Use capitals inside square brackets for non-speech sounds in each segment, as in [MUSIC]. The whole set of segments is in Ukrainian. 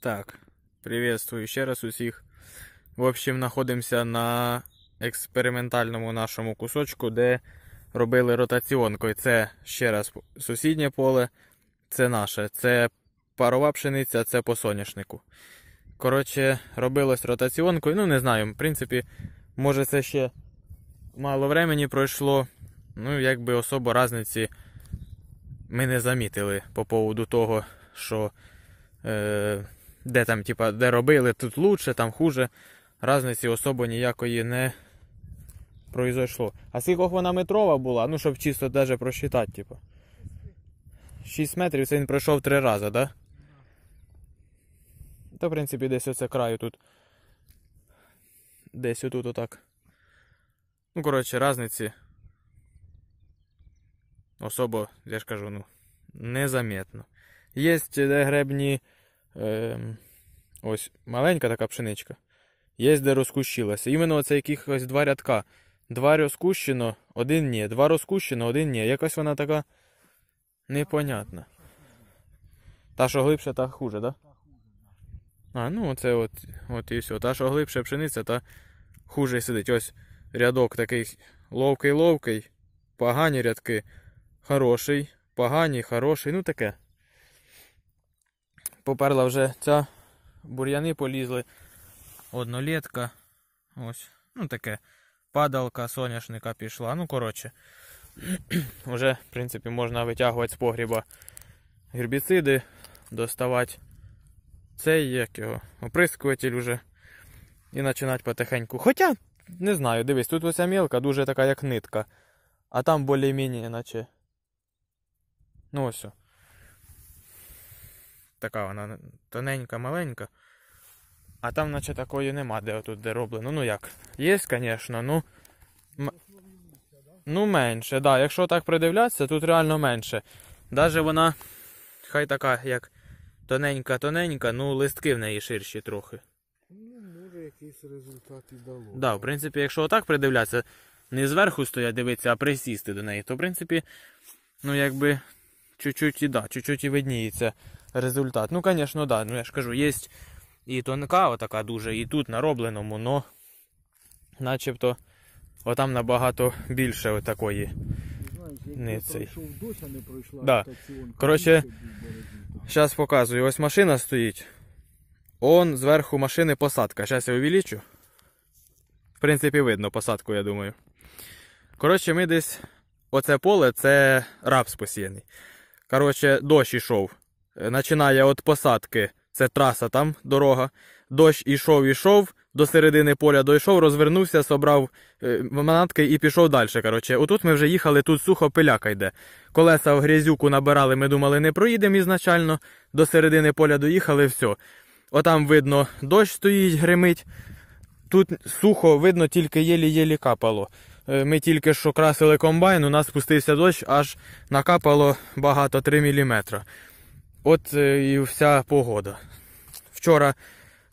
Так, приветствую ще раз усіх. В общем, знаходимося на експериментальному нашому кусочку, де робили ротаціонкою. Це ще раз сусіднє поле, це наше. Це парова пшениця, це по соняшнику. Коротше, робилось ротаціонкою. Ну, не знаю, в принципі, може це ще мало времени пройшло. Ну, якби особо різниці ми не замітили по поводу того, що е, де там, типа, де робили, тут лучше, там хуже. Разниці особо ніякої не произошло. А скільки вона метрова була, ну, щоб чисто даже просчитати, типу. 6 метрів це він пройшов три рази, да? Та, в принципі, десь оце краю тут. Десь отут отак. Ну, коротше, разниці. Особо, я ж кажу, ну, незаметно. Є де гребні. Е, ось маленька така пшеничка. Є де розкущилася. Іменно це якихось два рядка. Два розкущено, один ні. Два розкущено, один ні. Якась вона така непонятна. Та, що глибше, та хуже, так? Да? А, ну оце от от і все. Та, що глибше пшениця, та хуже сидить. Ось рядок такий ловкий-ловкий, погані рядки, хороший, погані, хороший, ну таке. Поперла вже ця бур'яни полізли. Однолітка. Ось. Ну таке. Падалка соняшника пішла. Ну, коротше. [CLEARS THROAT] Вже, в принципі, можна витягувати з погріба гербіциди, доставати цей як його, оприскуватель уже. І починати потихеньку. Хоча, не знаю, дивись, тут оця мілка дуже така, як нитка. А там більш-менш, наче. Ну ось. Така вона тоненька, маленька. А там, наче такої нема, де отут де роблено. Ну як? Є, звісно, ну. Ну, менше, да. Якщо так придивлятися, тут реально менше. Даже вона, хай така, як тоненька-тоненька, ну листки в неї ширші трохи. Ну, може якийсь результат і дало. Да, в принципі, якщо отак придивлятися, не зверху стоять дивитися, а присісти до неї, то в принципі, ну якби чуть-чуть і да, чуть-чуть і видніється результат. Ну, звісно, да. Ну я ж кажу, є і тонка, отака дуже, і тут на робленому, но начебто отам набагато більше отакої. Не цей. пройшов не пройшла Да. Коротше. Зараз показую. Ось машина стоїть. Он зверху машини посадка. Зараз я увеличу. В принципі, видно посадку, я думаю. Коротше, ми десь. Оце поле це рапс посіяний. Коротше, дощ ішов. Е, Починає від посадки. Це траса там, дорога. Дощ ішов, ішов, до середини поля дійшов, розвернувся, собрав е, манатки і пішов далі. Коротше, отут ми вже їхали, тут сухо пиляка йде. Колеса в грязюку набирали, ми думали, не проїдемо ізначально. До середини поля доїхали, все. Отам видно, дощ стоїть, гримить. Тут сухо, видно, тільки єлі-єлі капало. Е, Ми тільки що красили комбайн, у нас спустився дощ, аж накапало багато 3 мм. От е, і вся погода. Вчора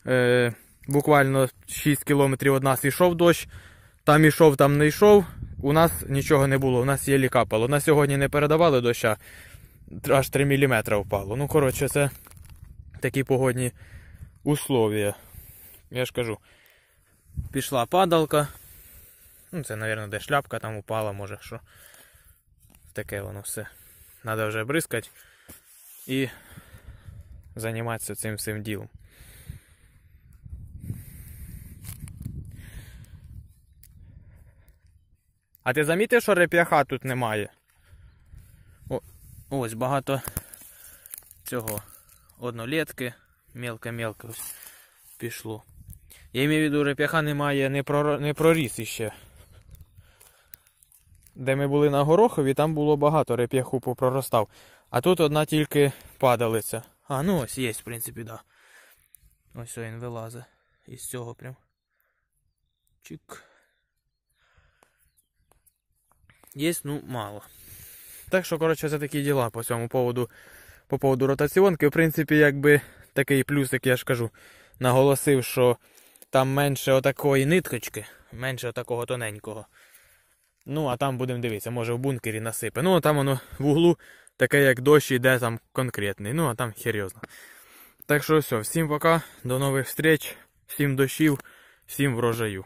е, буквально 6 кілометрів від нас йшов дощ, там ішов, там не йшов. У нас нічого не було, у нас єлі капало. На сьогодні не передавали доща, аж 3 мм впало. Ну, коротше, це такі погодні условия. Я ж кажу, пішла падалка. Ну, це, мабуть, де шляпка там упала, може що. Таке воно все. Треба вже бризкати і займатися цим всім ділом. А ти замітив, що реп'яха тут немає? О, ось багато цього однолітки, мелке-мелке ось пішло. Я маю в виду, реп'яха немає, не проріс іще. Де ми були на Горохові, там було багато реп'яху попроростав. А тут одна тільки падалиця. А, ну ось є, в принципі, да. Ось він вилазить. Із цього прям. Чик. Є, ну, мало. Так що, коротше, це такі діла по цьому поводу. По поводу ротаціонки, в принципі, якби такий плюсик, я ж кажу, наголосив, що там менше отакої ниточки, менше отакого тоненького. Ну, а там будемо дивитися, може в бункері насипе. Ну, а там воно в углу таке, як дощ іде там конкретний. Ну, а там серйозно. Так що все, всім пока, до нових встреч, всім дощів, всім врожаю.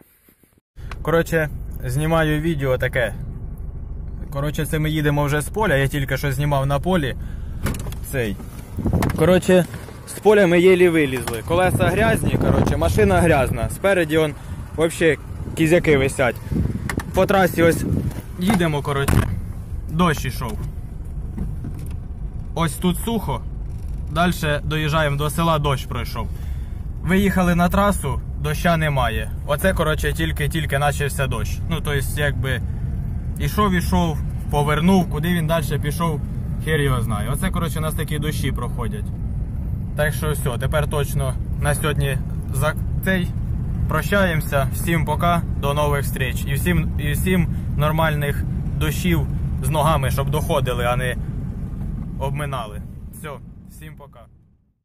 Коротше, знімаю відео таке. Коротше, це ми їдемо вже з поля, я тільки що знімав на полі. Цей. Коротше, з поля ми єлі вилізли. Колеса грязні, коротше, машина грязна. Спереді он взагалі кізяки висять. По трасі ось їдемо, коротше. Дощ ішов. Ось тут сухо. Далі доїжджаємо до села, дощ пройшов. Виїхали на трасу, доща немає. Оце, коротше, тільки-тільки почався дощ. Ну, тобто, якби ішов, ішов, повернув, куди він далі пішов, хер його знає. Оце, коротше, у нас такі дощі проходять. Так що все, тепер точно на сьогодні за цей прощаємося. Всім пока, до нових встреч. І всім, і всім нормальних дощів з ногами, щоб доходили, а не обминали. Все, всім пока.